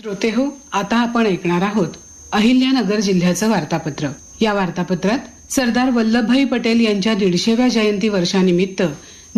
श्रोते हो आता आपण ऐकणार आहोत अहिल्यानगर जिल्ह्याचं वार्तापत्र. या वार्तापत्रात सरदार वल्लभभाई पटेल यांच्या दीडशेव्या जयंती वर्षानिमित्त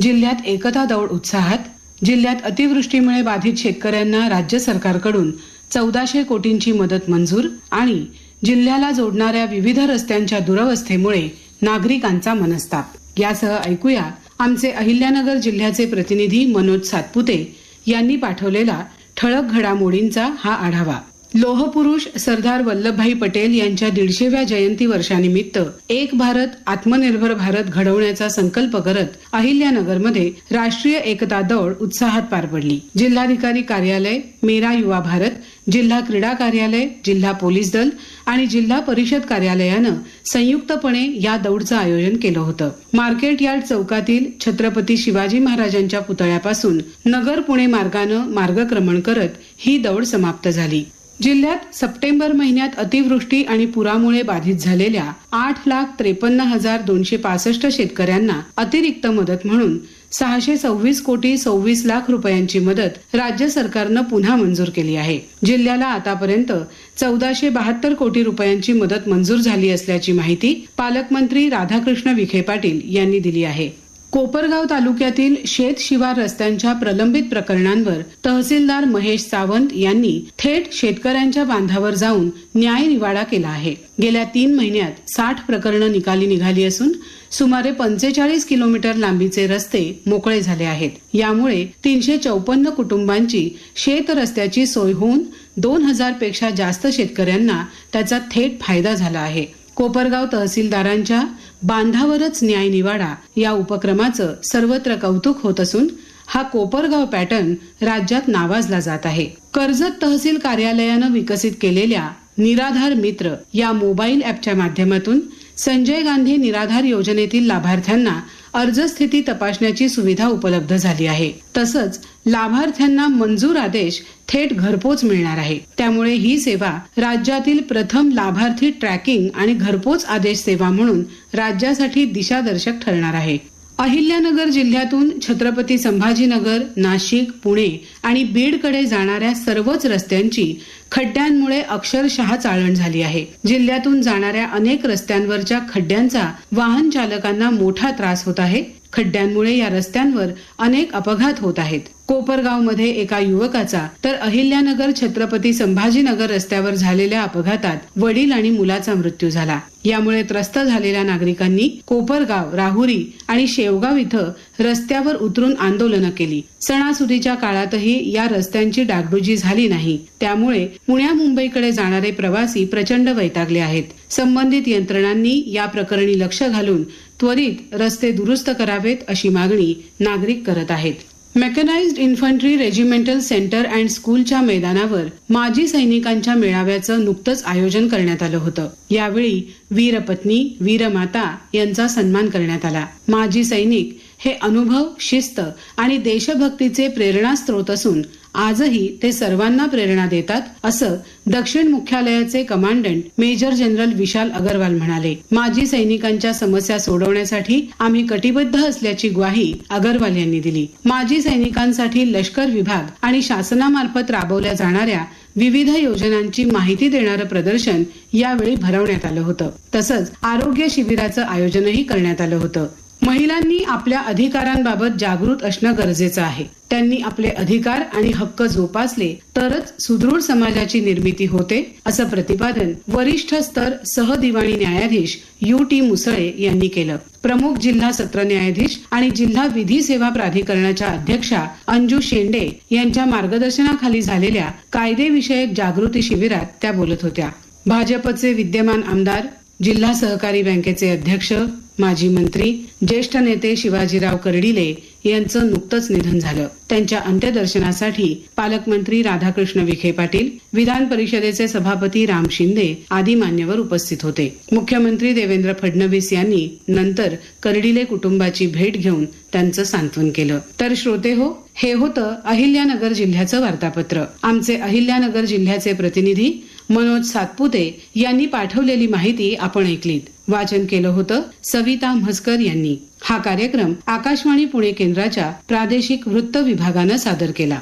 जिल्ह्यात एकता दौड उत्साहात जिल्ह्यात अतिवृष्टीमुळे बाधित शेतकऱ्यांना राज्य सरकारकडून चौदाशे कोटींची मदत मंजूर आणि जिल्ह्याला जोडणाऱ्या विविध रस्त्यांच्या दुरवस्थेमुळे नागरिकांचा मनस्ताप. यासह ऐकूया आमचे अहिल्यानगर जिल्ह्याचे प्रतिनिधी मनोज सातपुते यांनी पाठवलेला ठळक घडामोडींचा हा आढावा. लोहपुरुष सरदार वल्लभभाई पटेल यांच्या दीडशेव्या जयंती वर्षानिमित्त एक भारत आत्मनिर्भर भारत घडवण्याचा संकल्प करत अहिल्यानगरमध्ये राष्ट्रीय एकता दौड उत्साहात पार पडली. जिल्हाधिकारी कार्यालय मेरा युवा भारत जिल्हा क्रीडा कार्यालय जिल्हा पोलीस दल आणि जिल्हा परिषद कार्यालयानं संयुक्तपणे या दौडचं आयोजन केलं होतं. मार्केट यार्ड चौकातील छत्रपती शिवाजी महाराजांच्या पुतळ्यापासून नगर पुणे मार्गानं मार्गक्रमण करत ही दौड समाप्त झाली. जिल्ह्यात सप्टेंबर महिन्यात अतिवृष्टी आणि पुरामुळे बाधित झालेल्या आठ लाख त्रेपन्न हजार दोनशे पासष्ट शेतकऱ्यांना अतिरिक्त मदत म्हणून सहाशे सव्वीस कोटी सव्वीस लाख रुपयांची मदत राज्य सरकारनं पुन्हा मंजूर केली आहे. जिल्ह्याला आतापर्यंत चौदाशे बहात्तर कोटी रुपयांची मदत मंजूर झाली असल्याची माहिती पालकमंत्री राधाकृष्ण विखे पाटील यांनी दिली आहे. कोपरगाव तालुक्यातील शेत शिवार रस्त्यांच्या प्रलंबित प्रकरणांवर तहसीलदार महेश सावंत यांनी थेट शेतकऱ्यांच्या बांधावर जाऊन न्याय निवाडा केला आहे. गेल्या तीन महिन्यात साठ प्रकरणं निकाली निघाली असून सुमारे पंचेचाळीस किलोमीटर लांबीचे रस्ते मोकळे झाले आहेत. यामुळे तीनशे चौपन्न कुटुंबांची शेत रस्त्याची सोय होऊन दोन हजारपेक्षा जास्त शेतकऱ्यांना त्याचा थेट फायदा झाला आहे. कोपरगाव तहसीलदारांच्या बांधावरच न्याय निवाडा या उपक्रमाचं सर्वत्र कौतुक होत असून हा कोपरगाव पॅटर्न राज्यात नावाजला जात आहे. कर्जत तहसील कार्यालयानं विकसित केलेल्या निराधार मित्र या मोबाईल ॲपच्या माध्यमातून संजय गांधी निराधार योजनेतील लाभार्थ्यांना अर्जस्थिती तपासण्याची सुविधा उपलब्ध झाली आहे. तसंच लाभार्थ्यांना मंजूर आदेश थेट घरपोच मिळणार आहे. त्यामुळे ही सेवा राज्यातील प्रथम लाभार्थी ट्रॅकिंग आणि घरपोच आदेश सेवा म्हणून राज्यासाठी दिशादर्शक ठरणार आहे. अहिल्यानगर जिल्ह्यातून छत्रपती संभाजीनगर नाशिक पुणे आणि बीडकडे जाणाऱ्या सर्वच रस्त्यांची खड्ड्यांमुळे अक्षरशः चाळण झाली आहे. जिल्ह्यातून जाणाऱ्या अनेक रस्त्यांवरच्या खड्ड्यांचा वाहन चालकांना मोठा त्रास होत आहे. खड्ड्यांमुळे या रस्त्यांवर अनेक अपघात होत आहेत. कोपरगावमध्ये एका युवकाचा तर अहिल्यानगर छत्रपती संभाजीनगर रस्त्यावर झालेल्या अपघातात वडील आणि मुलाचा मृत्यू झाला. यामुळे त्रस्त झालेल्या नागरिकांनी कोपरगाव राहुरी आणि शेवगाव इथं रस्त्यावर उतरून आंदोलनं केली. सणासुदीच्या काळातही या रस्त्यांची डागडुजी झाली नाही. त्यामुळे पुण्या मुंबईकडे जाणारे प्रवासी प्रचंड वैतागले आहेत. संबंधित यंत्रणांनी या प्रकरणी लक्ष घालून त्वरित रस्ते दुरुस्त करावेत अशी मागणी नागरिक करत आहेत. Mechanised infantry regimental centre and स्कूलच्या मैदानावर माजी सैनिकांच्या मेळाव्याचं नुकतंच आयोजन करण्यात आलं होतं. यावेळी वीरपत्नी वीरमाता यांचा सन्मान करण्यात आला. माजी सैनिक हे अनुभव शिस्त आणि देशभक्तीचे प्रेरणास्त्रोत असून आजही ते सर्वांना प्रेरणा देतात असं दक्षिण मुख्यालयाचे commandant major general Vishal Agarwal म्हणाले. माजी सैनिकांच्या समस्या सोडवण्यासाठी आम्ही कटिबद्ध असल्याची ग्वाही अगरवाल यांनी दिली. माजी सैनिकांसाठी लष्कर विभाग आणि शासनामार्फत राबवल्या जाणाऱ्या विविध योजनांची माहिती देणारं प्रदर्शन यावेळी भरवण्यात आलं होतं. तसंच आरोग्य शिबिराचं आयोजनही करण्यात आलं होतं. महिलांनी आपल्या अधिकारांबाबत जागृत असणं गरजेचं आहे. त्यांनी आपले अधिकार आणि हक्क जोपासले तरच सुदृढ समाजाची निर्मिती होते असं प्रतिपादन वरिष्ठ स्तर सहदिवाणी न्यायाधीश यू टी मुसळे यांनी केलं. प्रमुख जिल्हा सत्र न्यायाधीश आणि जिल्हा विधी सेवा प्राधिकरणाच्या अध्यक्षा अंजू शेंडे यांच्या मार्गदर्शनाखाली झालेल्या कायदेविषयक जागृती शिबिरात त्या बोलत होत्या. भाजपचे विद्यमान आमदार जिल्हा सहकारी बँकेचे अध्यक्ष माजी मंत्री ज्येष्ठ नेते शिवाजीराव कर्डिले यांचं नुकतंच निधन झालं. त्यांच्या अंत्यदर्शनासाठी पालकमंत्री राधाकृष्ण विखे पाटील विधान परिषदेचे सभापती राम शिंदे आदी मान्यवर उपस्थित होते. मुख्यमंत्री देवेंद्र फडणवीस यांनी नंतर कर्डिले कुटुंबाची भेट घेऊन त्यांचं सांत्वन केलं. तर श्रोते हो हे होतं अहिल्यानगर जिल्ह्याचं वार्तापत्र. आमचे अहिल्यानगर जिल्ह्याचे प्रतिनिधी मनोज सातपुते यांनी पाठवलेली माहिती आपण ऐकलीत. वाचन केलं होतं सविता म्हसकर यांनी. हा कार्यक्रम आकाशवाणी पुणे केंद्राच्या प्रादेशिक वृत्त विभागानं सादर केला.